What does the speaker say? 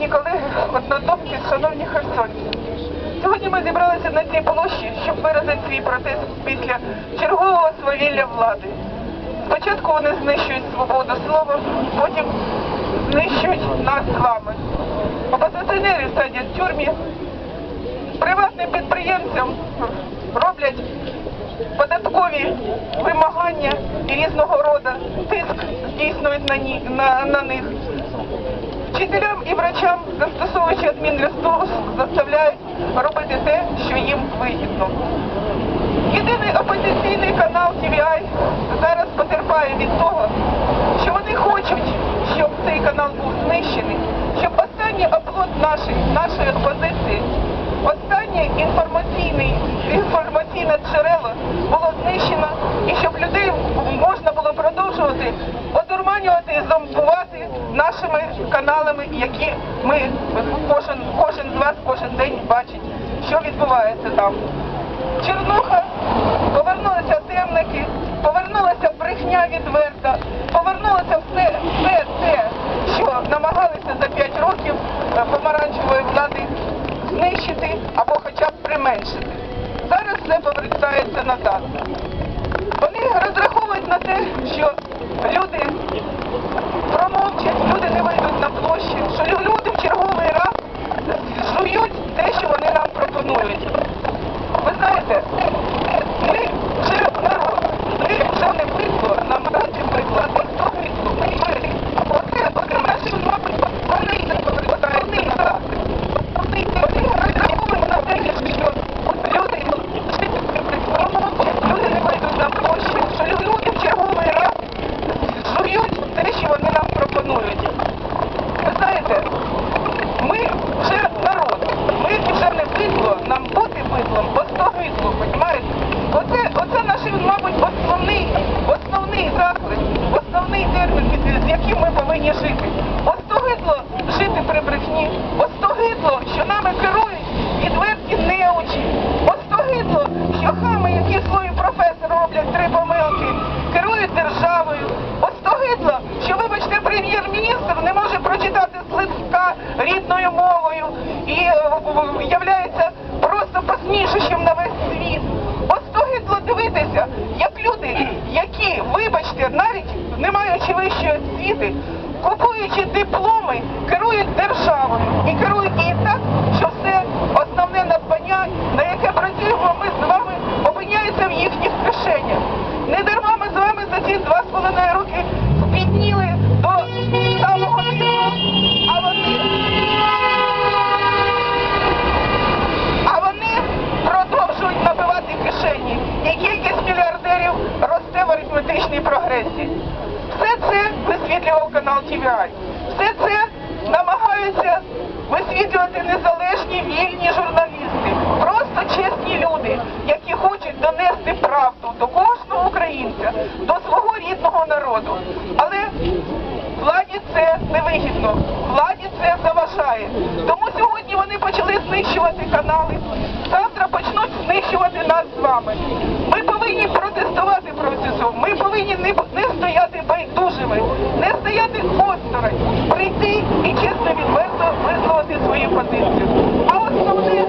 Шановні колеги, однодумці, шановні херсонці. Сьогодні ми зібралися на цій площі, щоб виразити свій протест після чергового свавілля влади. Спочатку вони знищують свободу слова, потім знищують нас з вами. Опозиціонерів садять в тюрмі, приватним підприємцям роблять податкові вимагання і різного роду тиск здійснюють на, на, на них. Вчителям і врачам, застосовуючи адмінресурс, заставляють робити те, що їм вигідно. Єдиний опозиційний канал TVI зараз потерпає від того, що вони хочуть, щоб цей канал був знищений, щоб останній оплот нашої, нашої опозиції, останнє інформаційний, інформаційне джерело було знищено і щоб людей можна було продовжувати нашими каналами, які ми кожен, кожен з вас кожен день бачить, що відбувається там. Чернуха, повернулися темники, повернулася брехня відверта, повернулося все, все те, що намагалися за 5 років е, помаранчевої влади знищити або хоча б применшити. Зараз все повертається назад. Вони розраховують на те, що люди промовчать, люди не вийдуть на площі, що лю- люди в черговий раз жують те, що пропонують. Ви знаєте, ми вже народ, ми вже не битло, нам раді приклади, хто битло, ми ми. Оце, оце наші, мабуть, вони не повертають назад. Вони розраховують на те, що люди промовчать, люди не вийдуть на площі, що люди в черговий раз жують те, що вони нам пропонують. Ви знаєте, ми вже народ, ми вже не бидло, нам бути бидлом, остогидло, понімаєте? Оце, оце наш, мабуть, основний, основний заклик, основний термін, під- з яким ми повинні жити. Остогидло жити при брехні, остогидло, що нами керують відверті неучі, остогидло, що хами, які свої професори роблять три помилки, керують державою, остогидло, що, вибачте, прем'єр-міністр не може прочитати з листка рідною мовою і е, являється просто посмішищем на весь світ. Остогидло дивитися, як люди, які, вибачте, навіть не маючи вищої освіти, купуючи дипломи, керують державою і керують її так, що все основне надбання, на яке працюємо ми з вами, опиняється в їхніх кишенях. Не дарма ми з вами за ці два з половиною роки збідніли до самого низу, а вони а вони продовжують набивати кишені. І кількість мільярдерів росте в арифметичній. Все це висвітлював канал TVI. Все це намагаються висвітлювати незалежні вільні журналісти. Просто чесні люди, які хочуть донести правду до кожного українця, до свого рідного народу. Але Владі це невигідно, владі це заважає. Тому сьогодні вони почали знищувати канали. Завтра почнуть вами. Ми повинні протестувати цього. Ми повинні не, не стояти байдужими, не стояти осторонь, прийти і чесно відверто висловити свою позицію. А основне